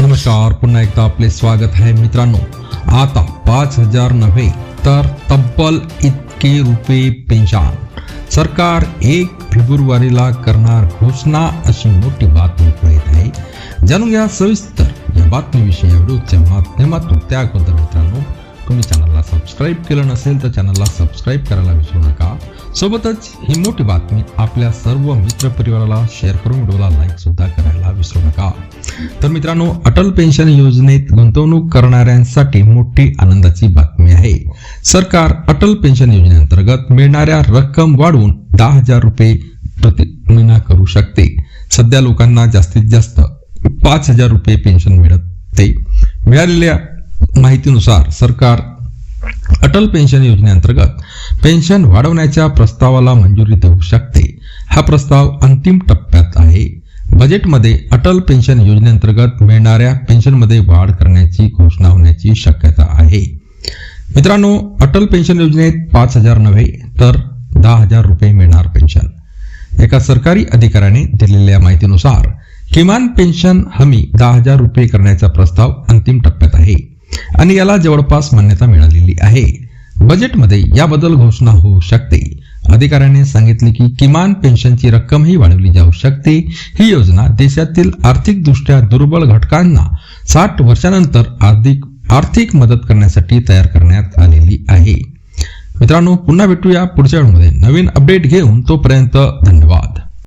नमस्कार पुन्हा एकदा आपले स्वागत आहे मित्रांनो. आता पाच हजार नव्हे तर तब्बल इतके रुपये पेन्शन. सरकार एक फेब्रुवारीला करणार घोषणा अशी मोठी बातमी पुढे आहे. जाणून घ्या सविस्तर या बातमीविषयी व्हिडिओच्या माध्यमातून. त्या अगोदर मित्रांनो तुम्ही चॅनलला सबस्क्राईब केलं नसेल तर चॅनलला सबस्क्राईब करायला विसरू नका. सोबतच ही मोठी बातमी आपल्या सर्व मित्रपरिवाराला शेअर करून व्हिडिओला लाईक सुद्धा तर मित्रांनो अटल पेन्शन योजनेत गुंतवणूक करणाऱ्यांसाठी मोठी आनंदाची बातमी आहे. सरकार अटल पेन्शन योजनेअंतर्गत मिळणाऱ्या रक्कम वाढवून दहा हजार रुपये प्रति महिना करू शकते. सध्या लोकांना जास्तीत जास्त पाच हजार रुपये पेन्शन मिळते. मिळालेल्या माहितीनुसार सरकार अटल पेन्शन योजनेअंतर्गत पेन्शन वाढवण्याच्या प्रस्तावाला मंजुरी देऊ शकते. हा प्रस्ताव अंतिम टप्प्यात आहे. बजेटमध्ये अटल पेन्शन योजनेअंतर्गत मिळणाऱ्या पेन्शनमध्ये वाढ करण्याची घोषणा होण्याची शक्यता आहे. मित्रांनो अटल पेन्शन योजनेत पाच हजार नव्हे तर दहा हजार रुपये मिळणार पेन्शन. एका सरकारी अधिकाऱ्याने दिलेल्या माहितीनुसार किमान पेन्शन हमी दहा हजार रुपये करण्याचा प्रस्ताव अंतिम टप्प्यात आहे आणि याला जवळपास मान्यता मिळालेली आहे. बजेटमध्ये याबद्दल घोषणा होऊ शकते. अधिकाऱ्याने सांगितले की किमान पेन्शनची रक्कमही वाढवली जाऊ शकते. ही योजना देशातील आर्थिकदृष्ट्या दुर्बल घटकांना साठ वर्षानंतर आर्थिक आर्थिक मदत करण्यासाठी तयार करण्यात आलेली आहे. मित्रांनो पुन्हा भेटूया पुढच्या वेळमध्ये नवीन अपडेट घेऊन तोपर्यंत धन्यवाद.